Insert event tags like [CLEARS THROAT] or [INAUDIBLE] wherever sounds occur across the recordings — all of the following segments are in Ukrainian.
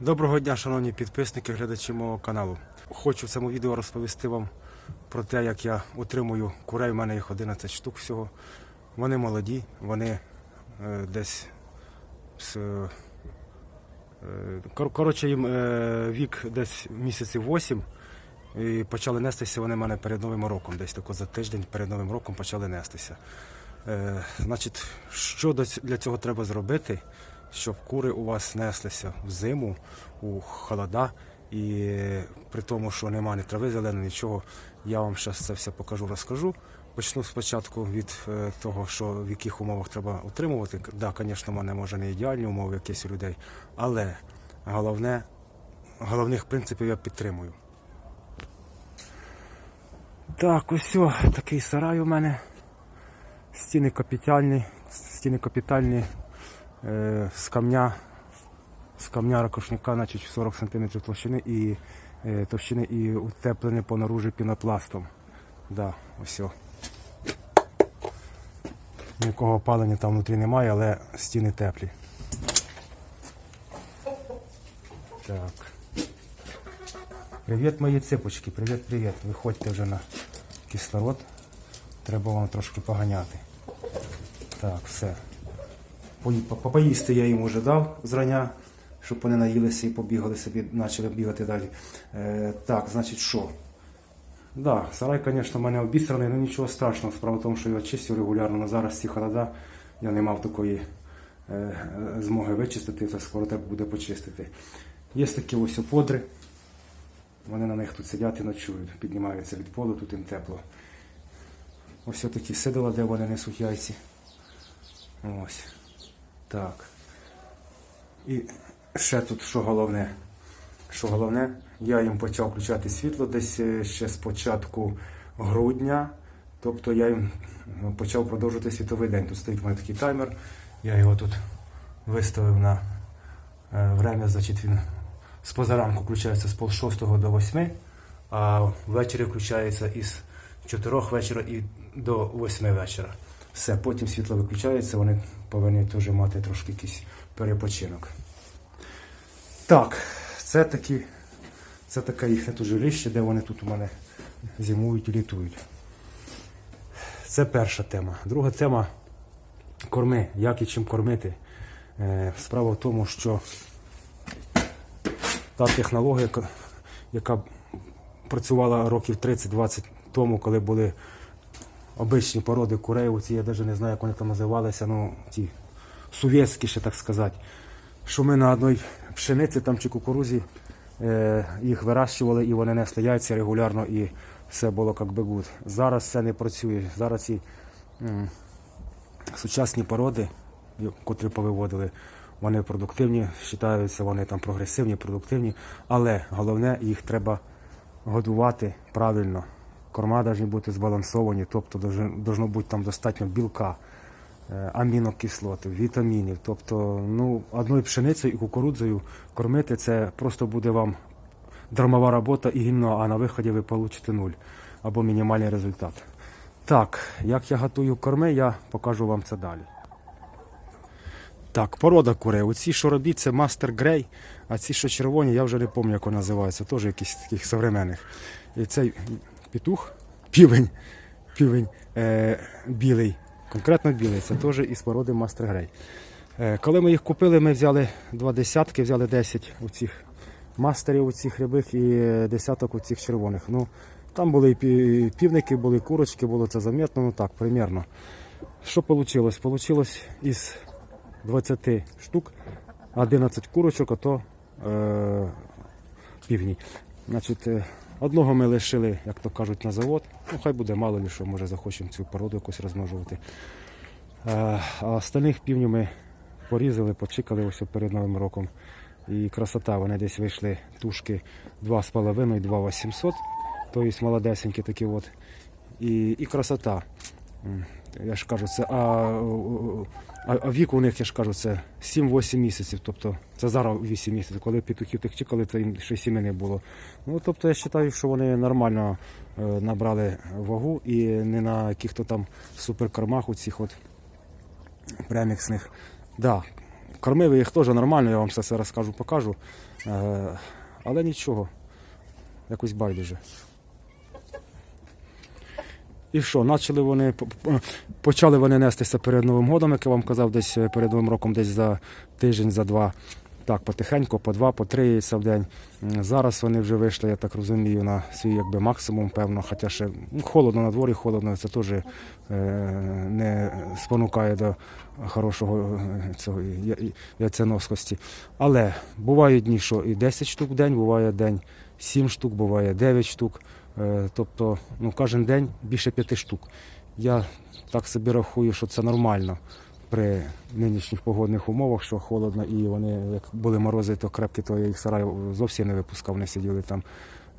Доброго дня, шановні підписники, глядачі мого каналу. Хочу в цьому відео розповісти вам про те, як я утримую курей. У мене їх 11 штук всього. Вони молоді, вони е, десь е, кор- коротше, їм е, вік десь місяців 8. І почали нестися вони в мене перед Новим роком. Десь тако за тиждень перед Новим роком почали нестися. Е, значить, що для цього треба зробити, щоб кури у вас неслися в зиму, у холода, і при тому, що немає ні трави зеленої, нічого, я вам зараз це все покажу, розкажу. Почну спочатку від е, того, що в яких умовах треба утримувати. Так, да, звісно, в мене може не ідеальні умови якісь у людей, але головне, головних принципів я підтримую. Так, ось такий сарай у мене. Стіни капітальні, стіни капітальні з камня, з камня ракушника, значить 40 см товщини і е, товщини і утеплене по наружі пінопластом. Да, ось. Нікого опалення там внутрі немає, але стіни теплі. Так. Привіт, мої ципочки, привіт, привіт. Виходьте вже на кислород. Треба вам трошки поганяти. Так, все. Пої- по- по- Поїсти я їм вже дав зрання, щоб вони наїлися і побігали собі, почали бігати далі. Е, так, значить, що? Да, сарай, звісно, в мене обісраний, але нічого страшного. Справа в тому, що його чистю регулярно. На зараз ці холода я не мав такої е, змоги вичистити, то скоро треба буде почистити. Є такі ось оподри. Вони на них тут сидять і ночують, піднімаються від полу, тут їм тепло. Ось такі сидила, де вони несуть яйці. Ось. Так. І ще тут що головне. Що головне, я їм почав включати світло десь е, ще з початку грудня. Тобто я їм ну, почав продовжувати світовий день. Тут стоїть у мене такий таймер. Я його тут виставив на е, время, значить він з позаранку включається з пол шостого до восьми, а ввечері включається із 4 вечора і до 8 вечора. Все, потім світло виключається, вони повинні теж мати трошки якийсь перепочинок. Так, це такі, це таке їхнє тут жилище, де вони тут у мене зимують і літують. Це перша тема. Друга тема корми. Як і чим кормити. Е, Справа в тому, що та технологія, яка- яка працювала років 30-20 тому, коли були обичні породи курей, оці, я навіть не знаю, як вони там називалися, ну, ті совєтські, ще так сказати, що ми на одній пшениці там, чи кукурузі е, їх вирощували і вони несли яйця регулярно і все було як би гуд. Зараз це не працює. Зараз ці м, сучасні породи, котрі повиводили, вони продуктивні, вважаються, вони там прогресивні, продуктивні, але головне їх треба годувати правильно. Корма повинні бути збалансовані, тобто повинно бути там достатньо білка, е, амінокислоти, вітамінів. Тобто, ну, одною пшеницею і кукурудзою кормити це просто буде вам драмова робота і гімно, а на виході ви получите нуль або мінімальний результат. Так, як я готую корми, я покажу вам це далі. Так, порода курей. Оці, що робіть, це мастер грей, а ці, що червоні, я вже не пам'ятаю, як вони називаються, теж якісь таких современних. І цей петух, півень, півень е, білий, конкретно білий, це теж із породи мастер грей. Е, коли ми їх купили, ми взяли два десятки, взяли 10 у мастерів у рябих і десяток у цих червоних. Ну, там були і півники, були курочки, було це замітно, ну так, примерно. Що вийшло? Вийшло із 20 штук 11 курочок, а то е, півні. Значить, е, одного ми лишили, як то кажуть, на завод. Ну, хай буде мало ли може захочемо цю породу якось розмножувати. Е, а остальних півнів ми порізали, почекали ось перед Новим роком. І красота, вони десь вийшли тушки 2,5 і 2,800. Тобто молодесенькі такі от. І, і красота. Я ж кажу, це, а, а, вік у них, я ж кажу, це 7-8 місяців. Тобто це зараз 8 місяців. Коли петухів тих чекали, то їм ще сіми не було. Ну, тобто я вважаю, що вони нормально е, набрали вагу і не на яких-то там суперкормах у цих от преміксних. Да, кормив їх теж нормально, я вам все це розкажу, покажу. Е, але нічого, якось байдуже. І що, почали вони, почали вони нестися перед Новим годом, як я вам казав, десь е, перед Новим роком, десь за тиждень, за два. Так, потихеньку, по два, по три яйця в день. Зараз вони вже вийшли, я так розумію, на свій якби, максимум, певно. Хоча ще холодно на дворі, холодно, це теж е, не спонукає до хорошого е, цього яйценоскості. Але бувають дні, що і 10 штук в день, буває день 7 штук, буває 9 штук. Е, Тобто ну, кожен день більше 5 штук. Я так собі рахую, що це нормально при нинішніх погодних умовах, що холодно, і вони, як були морози, то крепкі, то я їх сарай зовсім не випускав, вони сиділи там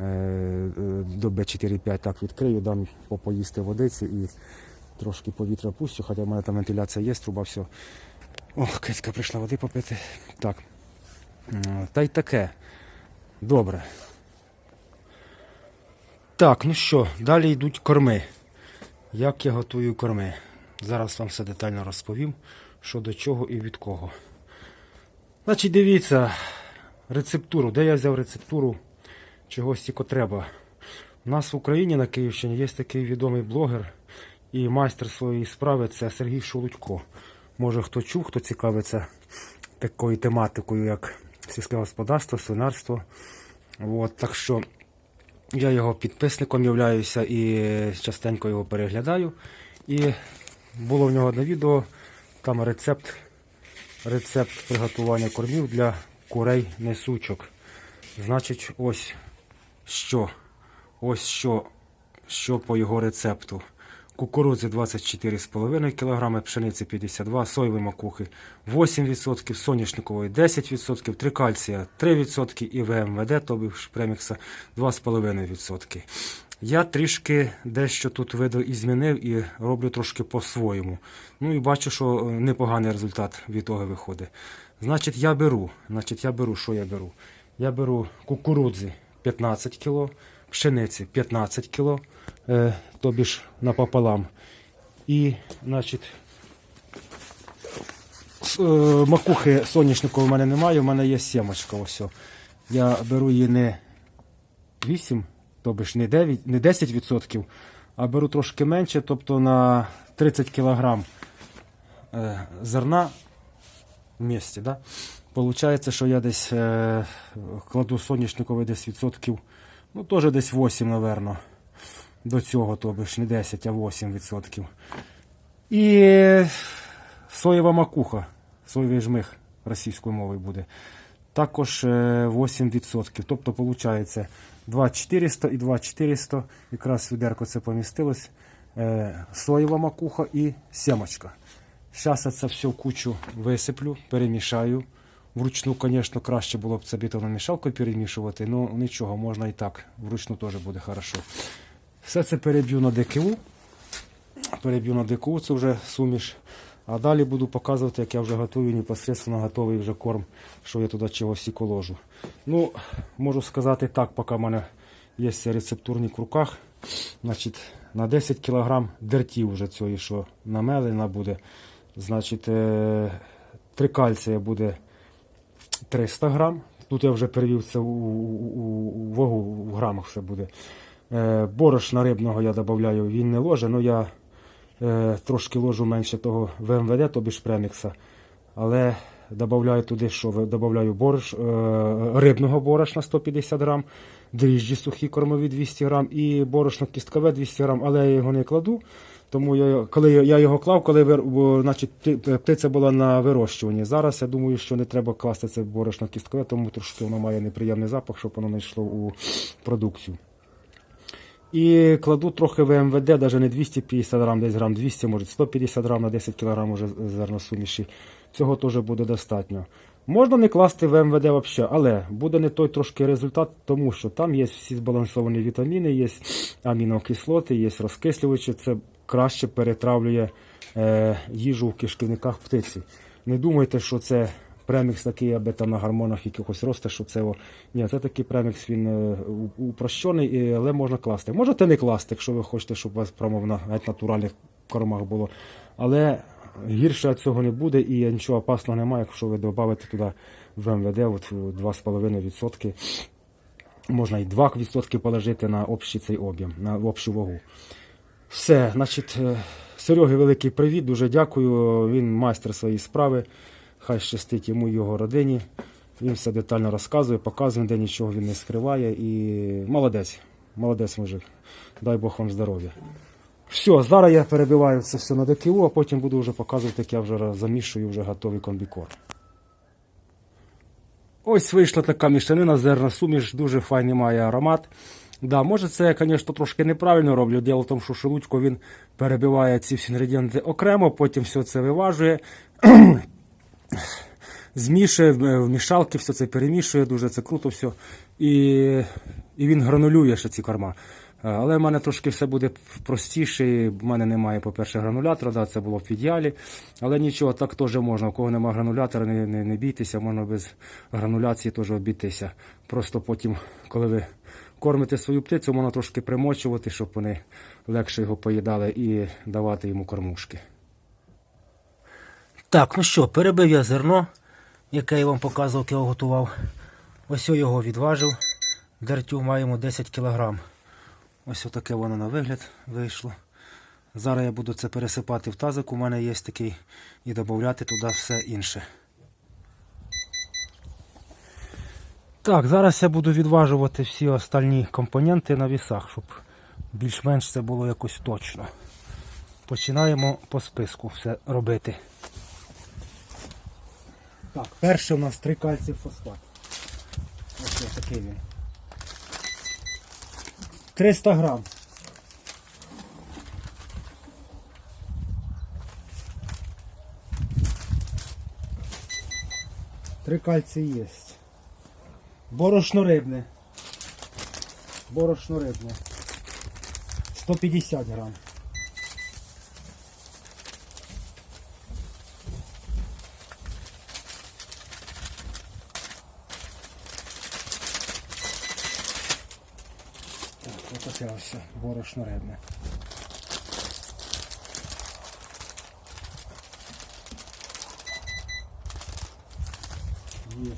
е, е, доби 4-5 так відкрию, дам по- поїсти водиці і трошки повітря пустю, хоча в мене там вентиляція є, труба, все. Ох, кицька прийшла води попити. Так. Та й таке. Добре. Так, ну що, далі йдуть корми. Як я готую корми? Зараз вам все детально розповім, що до чого і від кого. Значить, дивіться рецептуру. Де я взяв рецептуру чогось тільки треба. У нас в Україні на Київщині є такий відомий блогер і майстер своєї справи це Сергій Шолудько. Може хто чув, хто цікавиться такою тематикою, як сільське господарство, свинарство. От, так що я його підписником являюся і частенько його переглядаю. І було в нього одне відео, там рецепт, рецепт приготування кормів для курей несучок. Значить, ось що. Ось що, що по його рецепту. Кукурудзи 24,5 кг, пшениці 52, соєвої макухи 8%, соняшникової 10%, трикальція 3% і ВМВД, ж премікса 2,5%. Я трішки дещо тут виду і змінив і роблю трошки по-своєму. Ну і бачу, що е, непоганий результат від того виходить. Значить, я беру, значить, я беру, що я беру? Я беру кукурудзи 15 кг, пшениці 15 кг, е, тобі ж напополам. І, значить, е, макухи соняшникової в мене немає, у мене є сімочка. Ось. Я беру її не 8, тобто ж не 9, не 10%, а беру трошки менше, тобто на 30 кг е, зерна в місті. Да? Получається, що я десь кладу соняшниковий десь відсотків, ну теж десь 8, напевно. До цього, тобто ж не 10, а 8 відсотків. І соєва макуха, соєвий жмих російською мовою буде. Також е, 8%. Тобто, виходить, 2400 і 2400. Якраз відерко це помістилось. Е, Соєва макуха і сімочка. Зараз це все в кучу висиплю, перемішаю. Вручну, звісно, краще було б це бітономішалкою перемішувати, але нічого, можна і так. Вручну теж буде хорошо. Все це переб'ю на ДКУ. Переб'ю на ДКУ, це вже суміш. А далі буду показувати, як я вже готую непосредственно готовий вже корм, що я туди чогось і коложу. Ну, можу сказати так, поки в мене є рецептурник в руках. Значить, на 10 кг дертів вже цієї, що намелена буде. Значить, е, трикальція буде 300 грам. Тут я вже перевів це у, у, у- вагу, в грамах все буде. Е, борошна рибного я додаю, він не ложе, але я е, трошки ложу менше того ВМВД, тобі ж премікса. Але додаю туди, що додаю борщ, е, рибного борошна 150 грам, дріжджі сухі кормові 200 грам і борошно кісткове 200 грам, але я його не кладу. Тому я, коли я- його клав, коли значить, птиця була на вирощуванні. Зараз я думаю, що не треба класти це борошно кісткове, тому трошки воно має неприємний запах, щоб воно не йшло у продукцію. І кладу трохи ВМВД, навіть не 250 грам, десь грам 200, може 150 грам на 10 кг зерносуміші. Цього теж буде достатньо. Можна не класти ВМВД взагалі, але буде не той трошки результат, тому що там є всі збалансовані вітаміни, є амінокислоти, є розкислювачі. Це краще перетравлює е, їжу в кишківниках птиці. Не думайте, що це премікс такий, аби там на гормонах якихось росте, що це. О... Ні, це такий премікс, він е, упрощений, але можна класти. Можете не класти, якщо ви хочете, щоб у вас прямо геть натуральних кормах було. Але гірше цього не буде і нічого опасного немає, якщо ви додаєте туди в МВД от 2,5%. Можна і 2% положити на общий цей об'єм, на общу вагу. Все, значить, е, Сереги великий привіт, дуже дякую. Він майстер своєї справи. Хай щастить йому і його родині. Він все детально розказує, показує, де нічого він не скриває. І молодець, молодець мужик. Дай Бог вам здоров'я. Все, зараз я перебиваю це все на ДКУ, а потім буду вже показувати, як я вже замішую вже готовий комбікорм. Ось вийшла така мішанина, зерна суміш, дуже файний має аромат. Да, може це я, звісно, трошки неправильно роблю. Діло в тому, що шелудько він перебиває ці всі інгредієнти окремо, потім все це виважує, [CLEARS THROAT] змішує в мішалки, все це перемішує, дуже це круто все. І, і він гранулює ще ці корма. Е, Але в мене трошки все буде простіше. В мене немає, по-перше, гранулятора, да, це було в ідеалі. Але нічого, так теж можна. У кого немає гранулятора, не, не, не бійтеся, можна без грануляції теж обійтися. Просто потім, коли ви кормите свою птицю, можна трошки примочувати, щоб вони легше його поїдали і давати йому кормушки. Так, ну що, перебив я зерно, яке я вам показував, яке я готував. Ось його відважив. Дертю маємо 10 кг. Ось отаке воно на вигляд вийшло. Зараз я буду це пересипати в тазик, у мене є такий, і додати туди все інше. Так, зараз я буду відважувати всі остальні компоненти на вісах, щоб більш-менш це було якось точно. Починаємо по списку все робити. Так, перше у нас три кальцій фосфат. Ось такий він. 300 грам. Три кальції є. Борошно рибне. Борошно рибне. 150 грам. Так, отаке ось борошно рибне. Є.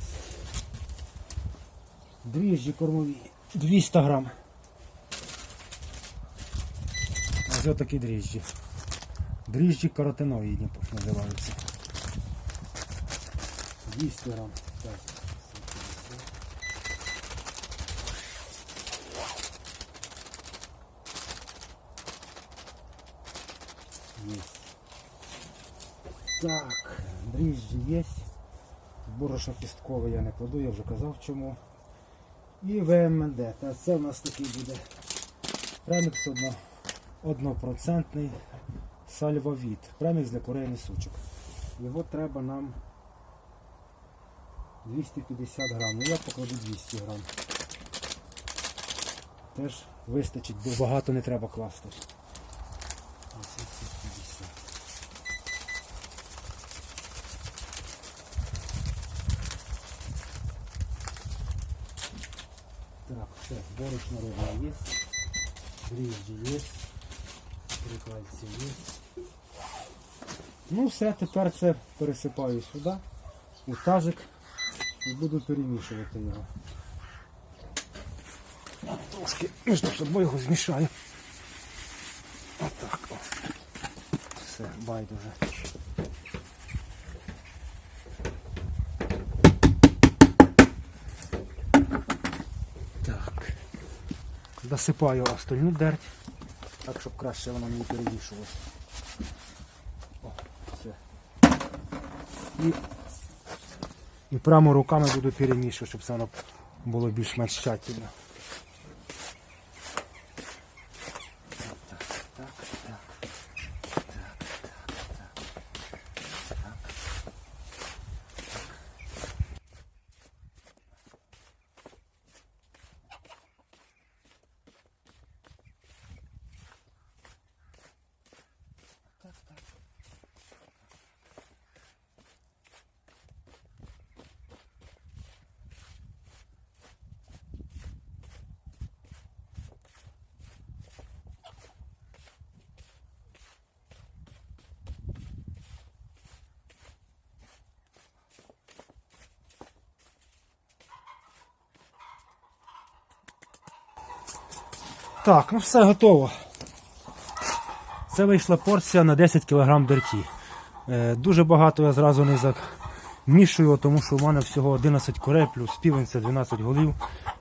Дріжджі кормові. 200 грам. Ось отакі дріжджі. Дріжджі каротиноїдні називаються. 200 грам. Так. Есть. Так, дріжджі є. Борошно кісткове я не кладу, я вже казав чому. І ВМНД. Та це в нас такий буде премікс одно, однопроцентний сальвовіт. Премікс для курей несучок. Його треба нам 250 грам. Ну я покладу 200 грам. Теж вистачить, бо багато не треба класти. Ось 250. Так, все, борошно ровно є, дріжджі є, прикладці є. Ну все, тепер це пересипаю сюди, у тазик і буду перемішувати його. Трошки між собою його змішаю. Отак. Все, байдуже. Досипаю остальну дерть, так щоб краще вона не все. І, і прямо руками буду перемішувати, щоб це воно було більш-менш тщательно. Так, ну все готово. Це вийшла порція на 10 кг дерті. Е, дуже багато я зразу не замішую, тому що в мене всього 11 курей, плюс півень це 12 голів.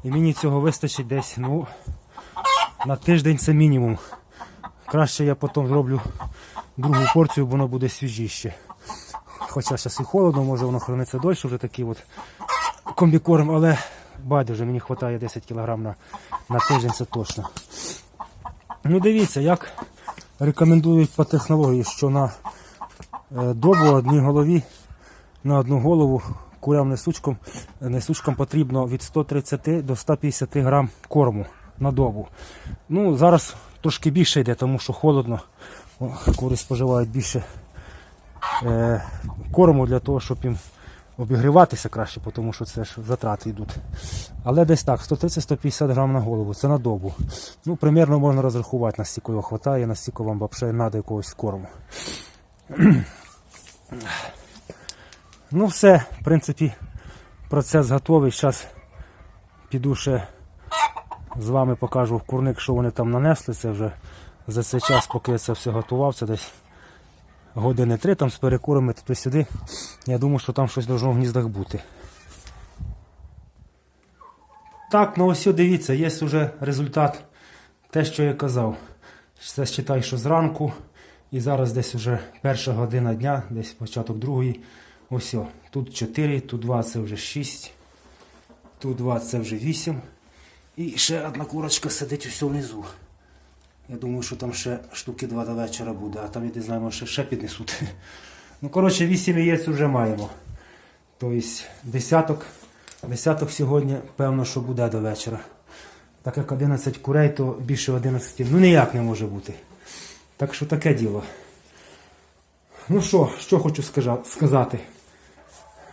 І мені цього вистачить десь ну, на тиждень це мінімум. Краще я потім зроблю другу порцію, бо воно буде свіжіще. Хоча зараз і холодно, може воно храниться дольше, вже такий от комбікорм, але байдуже, мені вистачає 10 кг на, на тиждень, це точно. Ну дивіться, як рекомендують по технології, що на е, добу одній голові на одну голову курям несучкам, несучкам потрібно від 130 до 150 грам корму на добу. Ну, зараз трошки більше йде, тому що холодно. Кури споживають більше е, корму для того, щоб їм обігріватися краще, тому що це ж затрати йдуть. Але десь так, 130-150 грам на голову, це на добу. Ну, примерно можна розрахувати, наскільки його вистачає, наскільки вам взагалі треба якогось корму. [CLEARS THROAT] ну, все, в принципі, процес готовий. Зараз піду ще з вами покажу в курник, що вони там нанесли. Це вже за цей час, поки я це все готував, це десь години три там з перекурами туди-сюди. Я думаю, що там щось должно в гніздах бути. Так, ну ось дивіться, є вже результат. Те, що я казав. Це считай, що зранку. І зараз десь вже перша година дня, десь початок другої. Ось. Тут 4, тут 2 це вже 6. Тут 2 це вже 8. І ще одна курочка сидить ось внизу. Я думаю, що там ще штуки два до вечора буде, а там, я не знаю, ще, ще піднесуть. Ну, коротше, 8 яєць вже маємо. Тобто десяток, десяток сьогодні, певно, що буде до вечора. Так як 11 курей, то більше 11, ну ніяк не може бути. Так що таке діло. Ну що, що хочу сказати.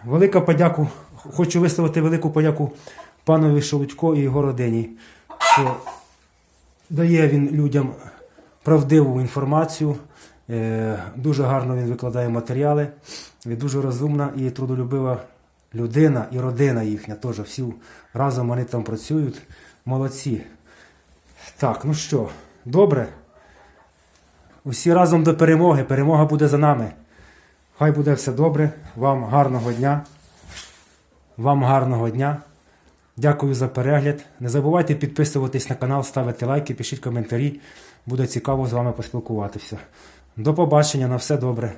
Велика подяку, хочу висловити велику подяку панові Шелудько і його родині, що дає він людям правдиву інформацію. Е, Дуже гарно він викладає матеріали. Він дуже розумна і трудолюбива людина і родина їхня теж. Всі разом вони там працюють. Молодці. Так, ну що, добре. Усі разом до перемоги. Перемога буде за нами. Хай буде все добре. Вам гарного дня. Вам гарного дня. Дякую за перегляд. Не забувайте підписуватись на канал, ставити лайки, пишіть коментарі. Буде цікаво з вами поспілкуватися. До побачення, на все добре.